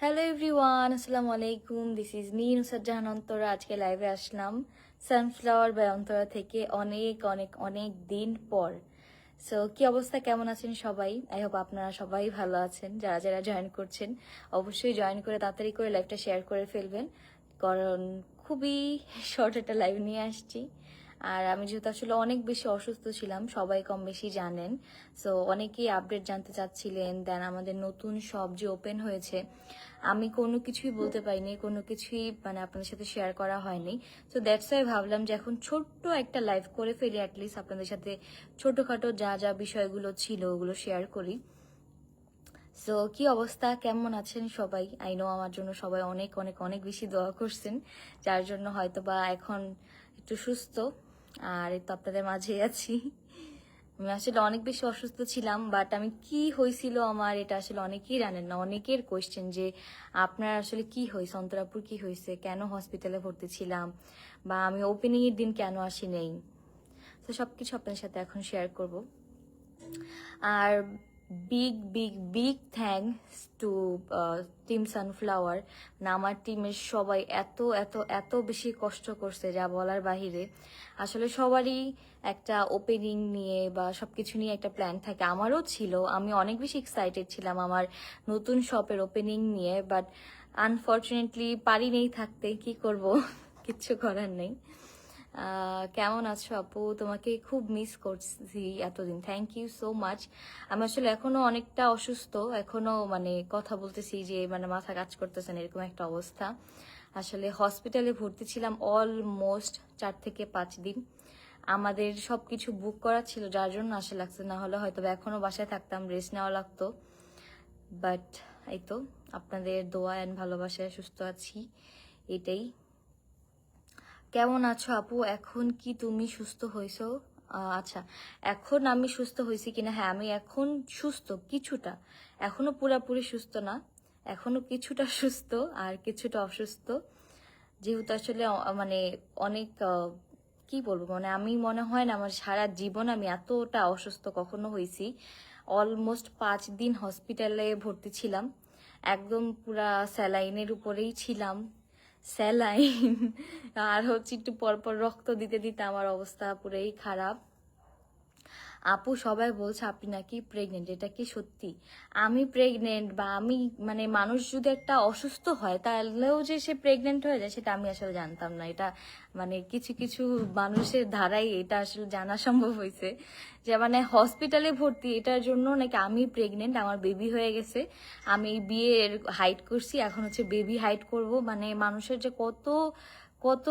Hello everyone আসসালামু আলাইকুম। This is me Nusar Jahan Antara আজকে লাইভে আসলাম সানফ্লাওয়ার বাই অন্তরা থেকে অনেক অনেক অনেক দিন পর। সো কি অবস্থা? কেমন আছেন সবাই? আই হোপ আপনারা সবাই ভালো আছেন। যারা যারা জয়েন করছেন, অবশ্যই জয়েন করে তাড়াতাড়ি করে লাইভটা শেয়ার করে ফেলবেন। কারণ খুবই শর্ট একটা লাইভ নিয়ে আসছি। আর আমি যেহেতু আসলে অনেক বেশি অসুস্থ ছিলাম, সবাই কম বেশি জানেন। সো অনেকেই আপডেট জানতে চাচ্ছিলেন দেন আমাদের নতুন সব যে ওপেন হয়েছে, আমি কোনো কিছুই বলতে পারিনি, কোনো কিছুই মানে আপনাদের সাথে শেয়ার করা হয়নি। তো দ্যাটস ওয়াই ভাবলাম যে এখন ছোট্ট একটা লাইভ করে ফেলি অ্যাটলিস্ট আপনাদের সাথে ছোটোখাটো যা যা বিষয়গুলো ছিল, ওগুলো শেয়ার করি। সো কি অবস্থা? কেমন আছেন সবাই? আই নো আমার জন্য সবাই অনেক অনেক অনেক বেশি দোয়া করছেন, যার জন্য হয়তো বা এখন একটু সুস্থ। আর এই তো আপনাদের মাঝে আছি। আমি আসলে অনেক বেশি অসুস্থ ছিলাম বাট আমি কি হয়েছিল আমার এটা আসলে অনেকেই জানেন না, অনেকের কোয়েশ্চেন যে আপনার আসলে কি হয়েছে, অন্তরাপুর কি হয়েছে, কেন হসপিটালে ভর্তি ছিলাম, বা আমি ওপেনিং এর দিন কেন আসি নেই তো সবকিছু আপনার সাথে এখন শেয়ার করব। আর big big big thanks to team Sunflower না, আমার টিমের সবাই এত এত এত বেশি কষ্ট করছে যা বলার বাহিরে। আসলে সবারই একটা ওপেনিং নিয়ে বা সবকিছু নিয়ে একটা প্ল্যান থাকে। আমারও ছিল। আমি অনেক বেশি এক্সাইটেড ছিলাম আমার নতুন শপের ওপেনিং নিয়ে বাট আনফর্চুনেটলি পারি নেই থাকতে। কি করব? কিচ্ছু করার নেই। কেমন আছো আপু? তোমাকে খুব মিস করছি এতদিন। থ্যাংক ইউ সো মাচ আমি আসলে এখনও অনেকটা অসুস্থ। এখনও মানে কথা বলতেছি যে মানে মাথা কাজ করতেছে না, এরকম একটা অবস্থা। আসলে হসপিটালে ভর্তি ছিলাম অলমোস্ট চার থেকে পাঁচ দিন। আমাদের সবকিছু বুক করা ছিল, যার জন্য আসা লাগছে। না হলে হয়তো বা এখনও বাসায় থাকতাম রেস্ট নেওয়া লাগতো। বাট এই তো, আপনাদের দোয়া অ্যান্ড ভালোবাসায় সুস্থ আছি। এটাই। কেমন আছো আপু? এখন কি তুমি সুস্থ হয়েছো আচ্ছা এখন আমি সুস্থ হয়েছি কিনা? হ্যাঁ আমি এখন সুস্থ, কিছুটা। এখনও পুরাপুরি সুস্থ না, এখনও কিছুটা সুস্থ আর কিছুটা অসুস্থ। যেহেতু আসলে মানে অনেক কি বলব? মানে আমি মনে হয় না, আমার সারা জীবন আমি এতটা অসুস্থ কখনো হয়েছি অলমোস্ট পাঁচ দিন হসপিটালে ভর্তি ছিলাম। একদম পুরা স্যালাইনের উপরেই ছিলাম। স্যালাইন। আর হচ্ছে একটু পরপর রক্ত দিতে দিতে আমার অবস্থা পুরোই খারাপ। আপু সবাই বলছে, আপনি নাকি প্রেগনেন্ট এটা কি সত্যি? আমি প্রেগনেন্ট বা আমি মানে মানুষ যদি একটা অসুস্থ হয়, তাহলেও যে সে প্রেগনেন্ট হয়ে যায়, সেটা আমি আসলে জানতাম না। এটা মানে কিছু কিছু মানুষের ধারাই এটা আসলে জানা সম্ভব হয়েছে। যে মানে হসপিটালে ভর্তি, এটার জন্য নাকি আমি প্রেগনেন্ট আমার বেবি হয়ে গেছে। আমি বিয়ের হাইট করছি, এখন হচ্ছে বেবি হাইট করব। মানে মানুষের যে কত কত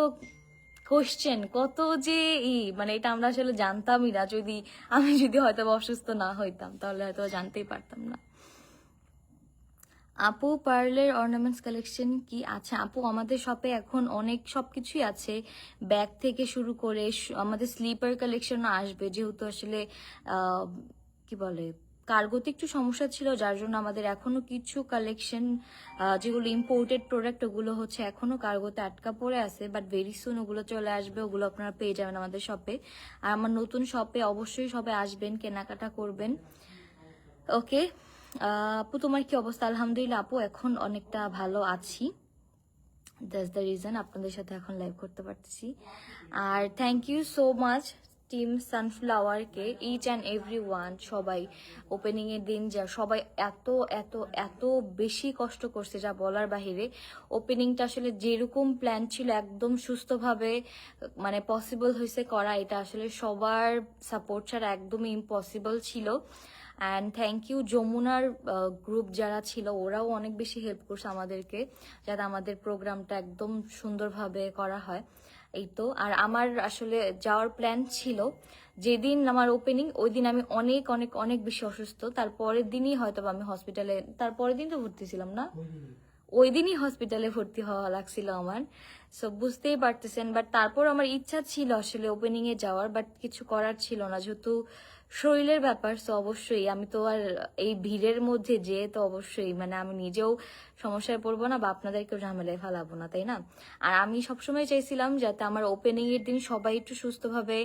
কোশ্চেন কত যে ই মানে এটা আমরা আসলে জানতামই না। যদি আমি যদি হয়তো অসুস্থ না হইতাম, তাহলে হয়তো জানতেই পারতাম না। আপু, পার্লের অর্নামেন্টস কালেকশন কি আছে? আপু, আমাদের শপে এখন অনেক সব কিছুই আছে। ব্যাগ থেকে শুরু করে আমাদের স্লিপার কালেকশনও আসবে। যেহেতু আসলে কি বলে কার্গোতে একটু সমস্যা ছিল, যার জন্য আমাদের এখনও কিছু কালেকশন যেগুলো ইম্পোর্টেড প্রোডাক্ট ওগুলো হচ্ছে এখনও কার্গোতে আটকা পড়ে আছে বাট ভেরি সুন ওগুলো চলে আসবে, ওগুলো আপনারা পেয়ে যাবেন আমাদের শপে আর আমার নতুন শপে অবশ্যই সবে আসবেন, কেনাকাটা করবেন। ওকে আপু, তোমার কি অবস্থা? আলহামদুলিল্লাহ, আপু, এখন অনেকটা ভালো আছি। দ্যাটস দ্য রিজন আপনাদের সাথে এখন লাইভ করতে পারতেছি আর thank you so much team সানফ্লাওয়ারকে each and every one সবাই ওপেনিং এর দিন যা সবাই এত এত এত বেশি কষ্ট করছে যা বলার বাহিরে। ওপেনিংটা আসলে যেরকম প্ল্যান ছিল, একদম সুস্থভাবে মানে পসিবল হয়েছে করা। এটা আসলে সবার সাপোর্ট ছাড়া একদমই ইম্পসিবল ছিল। অ্যান্ড থ্যাংক ইউ যমুনার গ্রুপ যারা ছিল, ওরাও অনেক বেশি হেল্প করছে আমাদেরকে, যাতে আমাদের প্রোগ্রামটা একদম সুন্দরভাবে করা হয়। এই তো আর আমার আসলে যাওয়ার প্ল্যান ছিল, যেদিন আমার ওপেনিং ওই দিন আমি অনেক অনেক অনেক বেশি অসুস্থ। তারপরের দিনই হয়তো আমি হসপিটালে তারপরের দিন তো ভর্তি ছিলাম না। ওই দিনই হসপিটালে ভর্তি হওয়া লাগছিল আমার। সো বুঝতেই পারতেছেন বাট তারপর আমার ইচ্ছা ছিল আসলে ওপেনিংয়ে যাওয়ার বাট কিছু করার ছিল না। যেহেতু শরীরের ব্যাপার তো অবশ্যই। আমি তো আর এই ভিড়ের মধ্যে যে তো অবশ্যই। মানে আমি নিজেও সমস্যায় পড়ব না বা আপনাদেরকেও ঝামেলায় ফেলাবো না, তাই না? আর আমি সবসময় চাইছিলাম যাতে আমার ওপেনিং এর দিন সবাই একটু সুস্থভাবে,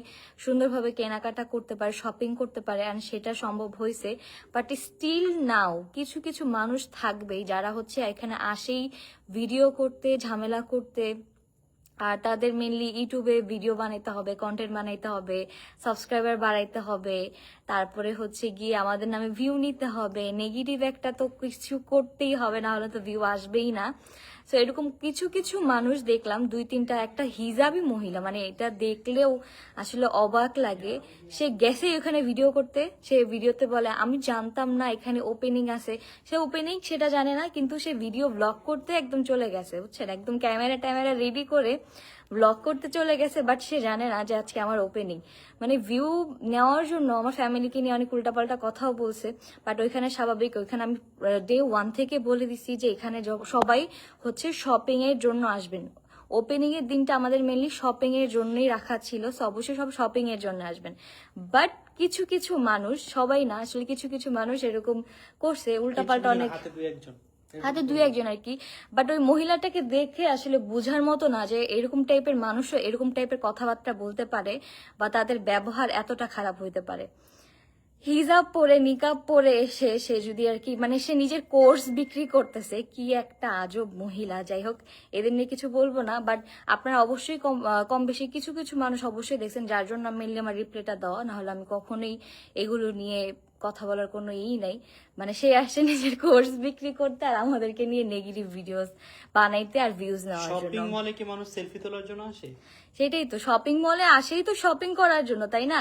সুন্দরভাবে কেনাকাটা করতে পারে শপিং করতে পারে আর সেটা সম্ভব হয়েছে। বাট স্টিল নাও কিছু কিছু মানুষ থাকবেই যারা হচ্ছে এখানে আসেই ভিডিও করতে, ঝামেলা করতে আর তাদের মেনলি ইউটিউবে ভিডিও বানাইতে হবে কন্টেন্ট বানাইতে হবে সাবস্ক্রাইবার বাড়াইতে হবে। তারপরে হচ্ছে গিয়ে আমাদের নামে ভিউ নিতে হবে। নেগেটিভ একটা তো কিছু করতেই হবে না হলে তো ভিউ আসবেই না। তো এরকম কিছু কিছু মানুষ দেখলাম, দুই তিনটা, একটা হিজাবি মহিলা মানে এটা দেখলেও আসলে অবাক লাগে। সে গেছে ওখানে ভিডিও করতে, সে ভিডিওতে বলে, আমি জানতাম না এখানে ওপেনিং আছে। সে ওপেনিং সেটা জানে না, কিন্তু সে ভিডিও ব্লগ করতে একদম চলে গেছে, বুঝছেন? একদম ক্যামেরা ট্যামেরা রেডি করে ব্লগ করতে চলে গেছে বাট সে জানে না যে আজকে আমার ওপেনিং মানে ভিউ নেওয়ার জন্য আমার ফ্যামিলিকে নিয়ে অনেক উল্টাপাল্টা কথাও বলছে বাট ওইখানে স্বাভাবিক ওইখানে আমি ডে ওয়ান থেকে বলে দিছি যে এখানে সবাই হচ্ছে শপিং এর জন্য আসবেন। ওপেনিং এর দিনটা আমাদের মেনলি শপিং এর জন্যই রাখা ছিল অবশ্যই সব শপিং এর জন্য আসবেন। বাট কিছু কিছু মানুষ সবাই না আসলে কিছু কিছু মানুষ এরকম করছে উল্টাপাল্টা অনেক হাতে দুই একজন আর কি। বাট ওই মহিলাটাকে দেখে আসলে বোঝার মতো না যে এরকম টাইপের মানুষও এরকম টাইপের কথাবার্তা বলতে পারে বা তাদের ব্যবহার এতটা খারাপ হইতে পারে। হিজাব পরে, নিকাব পরে এসে সে যদি আর কি মানে সে নিজের কোর্স বিক্রি করতেছে, কি একটা আজব মহিলা, যাই হোক, এদের নিয়ে কিছু বলব না বাট আপনারা অবশ্যই কম কম বেশি কিছু কিছু মানুষ অবশ্যই দেখছেন, যার জন্য মেনলি আমার রিপ্লাইটা দেওয়া নাহলে আমি কখনোই এগুলো নিয়ে কথা বলার কোনো ই নাই। মানে সে আসছে নিজের কোর্স বিক্রি করতে আর আমাদেরকে নিয়ে নেগেটিভ ভিডিওস বানাইতে আর ভিউজ নেওয়ার জন্য। শপিং মলে কি মানুষ সেলফি তোলার জন্য আসে? সেটাই তো শপিং মলে আসেই তো শপিং করার জন্য তাই না?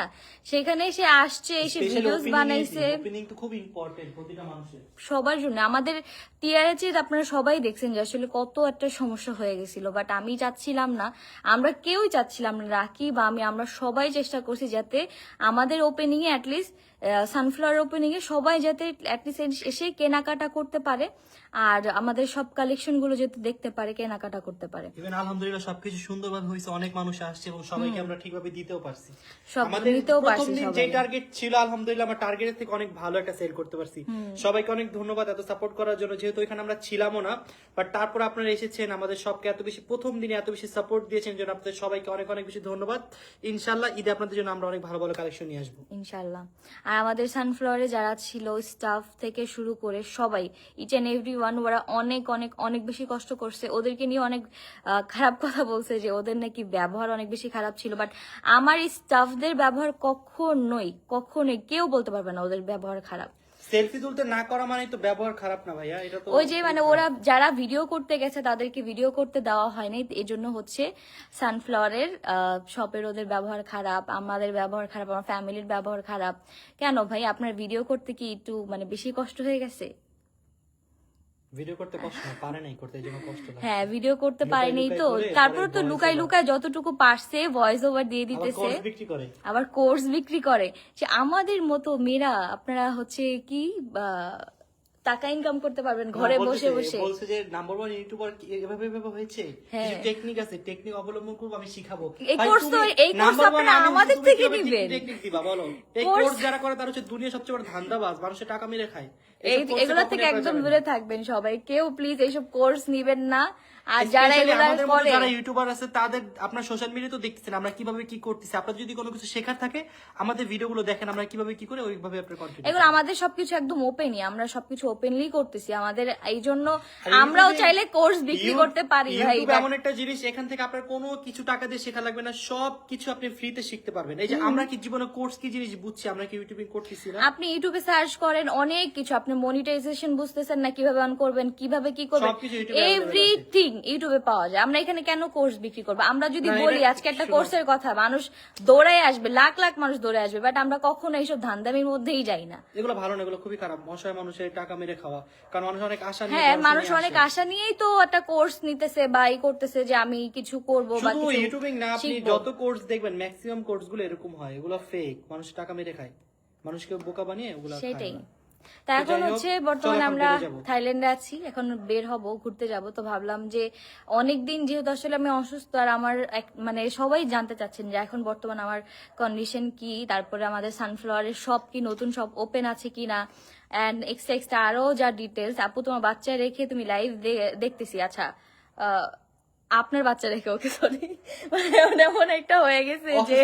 সেখানে সে আসছে এসে ভিডিওস বানাইছে। ওপেনিং তো খুব ইম্পর্টেন্ট প্রতিটা মানুষের। সবার জন্য। আমাদের টিআরএচ আপনারা সবাই দেখছেন যে আসলে কত একটা সমস্যা হয়ে গেছিল বাট আমি চাচ্ছিলাম না। আমরা কেউই চাচ্ছিলাম না রাখি বা আমি আমরা সবাই চেষ্টা করছি যাতে আমাদের ওপেনিং এ অ্যাটলিস্ট সানফ্লাওয়ার ওপেনিং এ সবাই যাতে অ্যাটলিস্ট এসে কেনাকাটা করতে পারে আর আমাদের সব কালেকশনগুলো যাতে দেখতে পারে কেনাকাটা করতে পারে। ইভেন আলহামদুলিল্লাহ সবকিছু সুন্দরভাবে হয়েছে অনেক মানুষ আসছে এবং সবাইকে আমরা ঠিকভাবে দিতেও পারছি। আমাদের প্রথম দিন যে টার্গেট ছিল আলহামদুলিল্লাহ আমরা টার্গেটের থেকে অনেক ভালো একটা সেল করতে পারছি। সবাইকে অনেক ধন্যবাদ এত সাপোর্ট করার জন্য যেহেতু এখানে আমরা ছিলামও না বাট তারপর আপনারা এসেছেন আমাদের সবকে এত বেশি প্রথম দিনে এত বেশি সাপোর্ট দিয়েছেন জন্য আপনাদের সবাইকে অনেক অনেক বেশি ধন্যবাদ। ইনশাল্লাহ ঈদে আপনাদের জন্য আমরা অনেক ভালো ভালো কালেকশন নিয়ে আসব। ইনশাল্লাহ আর আমাদের সানফ্লাওয়ারে যারা ছিল স্টাফ থেকে শুরু করে সবাই ইচ অ্যান্ড এভরি ওয়ান ওরা অনেক অনেক অনেক বেশি কষ্ট করছে। ওদেরকে নিয়ে অনেক খারাপ কথা বলছে যে ওদের নাকি ব্যবহার অনেক বেশি খারাপ ছিল। বাট আমার স্টাফদের ব্যবহার কখনোই কখনোই কেউ বলতে পারবে না ওদের ব্যবহার খারাপ। সেলফি তুলতে না করা মানে তো ব্যবহার খারাপ না ভাইয়া এটা তো ওই যে মানে ওরা যারা ভিডিও করতে গেছে তাদেরকে ভিডিও করতে দেওয়া হয়নি এই জন্য হচ্ছে সানফ্লাওয়ারের শপের ওদের ব্যবহার খারাপ আমাদের ব্যবহার খারাপ আমার ফ্যামিলির ব্যবহার খারাপ। কেন ভাই আপনার ভিডিও করতে কি একটু মানে বেশি কষ্ট হয়ে গেছে? ভিডিও করতে কষ্ট পারে নাই করতে জন্য কষ্ট হ্যাঁ ভিডিও করতে পারেনি তো। তারপর তো লুকাই লুকাই যতটুকু পারছে ভয়েস ওভার দিয়ে দিতেছে। আবার কোর্স বিক্রি করে। যে আমাদের মতো মেয়েরা আপনারা হচ্ছে কি বা, টাকা ইনকাম করতে পারবেন ঘরে বসে বসে। বলছে যে নাম্বার ওয়ান ইউটিউবার এভাবে এভাবে হয়েছে? হ্যাঁ। কিছু টেকনিক আছে টেকনিক অবলম্বন করব আমি শিখাবো। এই কোর্স তো- এই কোর্স আপনারা আমাদের থেকে নিবেন। টেকনিক দিবা বলো। এই কোর্স যারা করে তারা হচ্ছে দুনিয়া সবচেয়ে বড় ধান্দাবাজ মানুষের টাকা মেরে খায়। এই এগুলো থেকে একদম দূরে থাকবেন সবাই। কেউ প্লিজ এইসব কোর্স নিবেন না। আর যারা আমাদের মতো যারা ইউটিউবার আছে তাদের আপনার সোশ্যাল মিডিয়া তো দেখতেছেন আমরা কীভাবে কি করতেছি? আপনার যদি কোনো কিছু শেখার থাকে আমাদের ভিডিওগুলো দেখেন আমরা কীভাবে কি করে ওইভাবে আপনার কন্টেন্ট এগুলো আমাদের সবকিছু একদম ওপেনই আমরা সবকিছু ওপেনলি করতেছি। আমাদের এই জন্য আমরাও চাইলে কোর্স বিক্রি করতে পারি ভাই এমন একটা জিনিস এখান থেকে আপনার কোনো কিছু টাকা দিয়ে শেখা লাগবে না সব কিছু আপনি ফ্রিতে শিখতে পারবেন। এই যে আমরা কি জীবনে কোর্স কি জিনিস বুঝছি আমরা কি ইউটিউবিং করতেছি না? আপনি ইউটিউবে সার্চ করেন অনেক কিছু। আপনি মনিটাইজেশন বুঝতেছেন না কীভাবে অন করবেন কীভাবে কি করবেন। এভরিথিং ইউটিউবে পাওয়া যায়। আমরা এখানে কেন কোর্স বিক্রি করব? আমরা যদি বলি আজকে একটা। কোর্সের কথা মানুষ দৌড়ায় আসবে লাখ লাখ মানুষ দৌড়ে আসবে বাট আমরা কখনো এইসব ধান্দামির মধ্যেই যাই না। এগুলো ভালো না এগুলো খুবই খারাপ। অসহায় মানুষের টাকা মেরে খাওয়া। কারণ মানুষ অনেক আশা নিয়ে হ্যাঁ মানুষ অনেক আশা নিয়েই তো একটা কোর্স নিতেছে বা ই করতেছে যে আমি কিছু করব বা কিছু ইউটিউবিং না আপনি যত কোর্স দেখবেন ম্যাক্সিমাম কোর্সগুলো এরকম হয়। এগুলো ফেক মানুষ টাকা মেরে খায়। মানুষকে বোকা বানিয়ে ওগুলো সেটাই। তা এখন হচ্ছে বর্তমানে আমরা থাইল্যান্ডে আছি এখন বের হব ঘুরতে যাব। তো ভাবলাম যে অনেক দিন যেহেতু আসলে আমি অসুস্থ আর আমার মানে সবাই জানতে চাচ্ছেন যে এখন বর্তমান আমার কন্ডিশন কি তারপরে আমাদের সানফ্লাওয়ারের সব কি নতুন সব ওপেন আছে কি না অ্যান্ড এক্সট্রা এক্সট্রা আরও যা ডিটেলস আপু তোমার বাচ্চা রেখে তুমি লাইভ দেখতেছি। আচ্ছা আহ, আপনার বাচ্চা রেখে ওকে সরি মানে এমন একটা হয়ে গেছে যে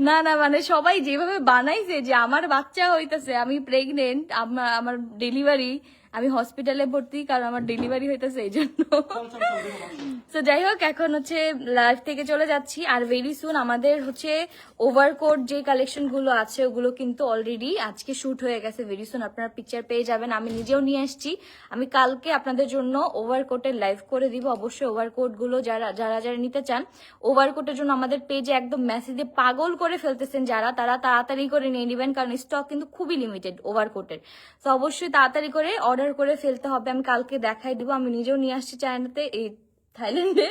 না না মানে সবাই যেভাবে বানাইছে যে আমার বাচ্চা হইতাছে আমি প্রেগনেন্ট আমার ডেলিভারি আমি হসপিটালে ভর্তি, কারণ আমার ডেলিভারি হইতাছে এই জন্য তো যাই হোক এখন হচ্ছে লাইভ থেকে চলে যাচ্ছি, আর ভেরি সুন আমাদের হচ্ছে ওভারকোট যে কালেকশনগুলো আছে, ওগুলো কিন্তু অলরেডি আজকে শুট হয়ে গেছে ভেরি সুন আপনারা পিকচার পেয়ে যাবেন, আমি নিজেও নিয়ে আসছি। আমি কালকে আপনাদের জন্য ওভারকোটের লাইভ করে দিব। অবশ্যই ওভারকোটগুলো যারা যারা যারা নিতে চান ওভারকোটের জন্য আমাদের পেজে একদম মেসেজে পাগল করে ফেলতেছেন যারা, তারা তাড়াতাড়ি করে নিয়ে নেবেন, কারণ স্টক কিন্তু খুবই লিমিটেড ওভারকোটের তো অবশ্যই তাড়াতাড়ি করে অর্ডার করে ফেলতে হবে, আমি কালকে দেখাই দিব, আমি নিজেও নিয়ে আসছি চায়নাতে, এই থাইল্যান্ডে।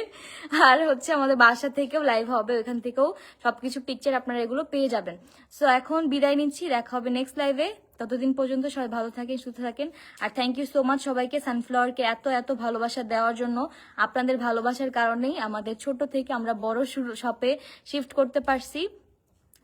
আর হচ্ছে আমাদের বাসা থেকেও লাইভ হবে ওখান থেকেও সবকিছু পিকচার আপনারা এগুলো পেয়ে যাবেন। সো এখন বিদায় নিচ্ছি, দেখা হবে নেক্সট লাইভে ততদিন পর্যন্ত সবাই ভালো থাকেন, সুস্থ থাকেন। আর থ্যাংক ইউ সো মাচ সবাইকে সানফ্লাওয়ারকে এত এত ভালোবাসা দেওয়ার জন্য। আপনাদের ভালোবাসার কারণেই আমাদের ছোট থেকে আমরা বড় শপে শিফট করতে পারছি।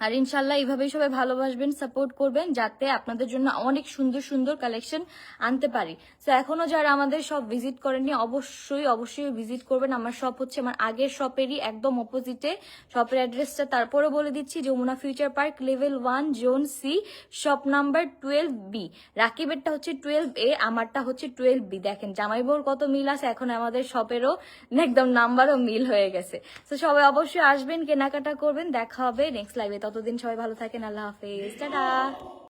আর ইনশাল্লাহ এইভাবেই সবাই ভালোবাসবেন সাপোর্ট করবেন, যাতে আপনাদের জন্য অনেক সুন্দর সুন্দর কালেকশন আনতে পারি। তো এখনও যারা আমাদের সব ভিজিট করেননি, অবশ্যই অবশ্যই ভিজিট করবেন। আমার শপ হচ্ছে আমার আগের শপেরই একদম অপোজিটে শপের অ্যাড্রেসটা তারপরে বলে দিচ্ছি, Jamuna future park level one zone C shop number twelve B রাকিবেরটা হচ্ছে টুয়েলভ এ আমারটা হচ্ছে টুয়েলভ বি দেখেন জামাই বউর কত মিল আছে, এখন আমাদের শপেরও একদম নাম্বারও মিল হয়ে গেছে। তো সবাই অবশ্যই আসবেন, কেনাকাটা করবেন। দেখা হবে নেক্সট লাইভে ততদিন সবাই ভালো থাকেন আল্লাহ হাফেজ। টাটা।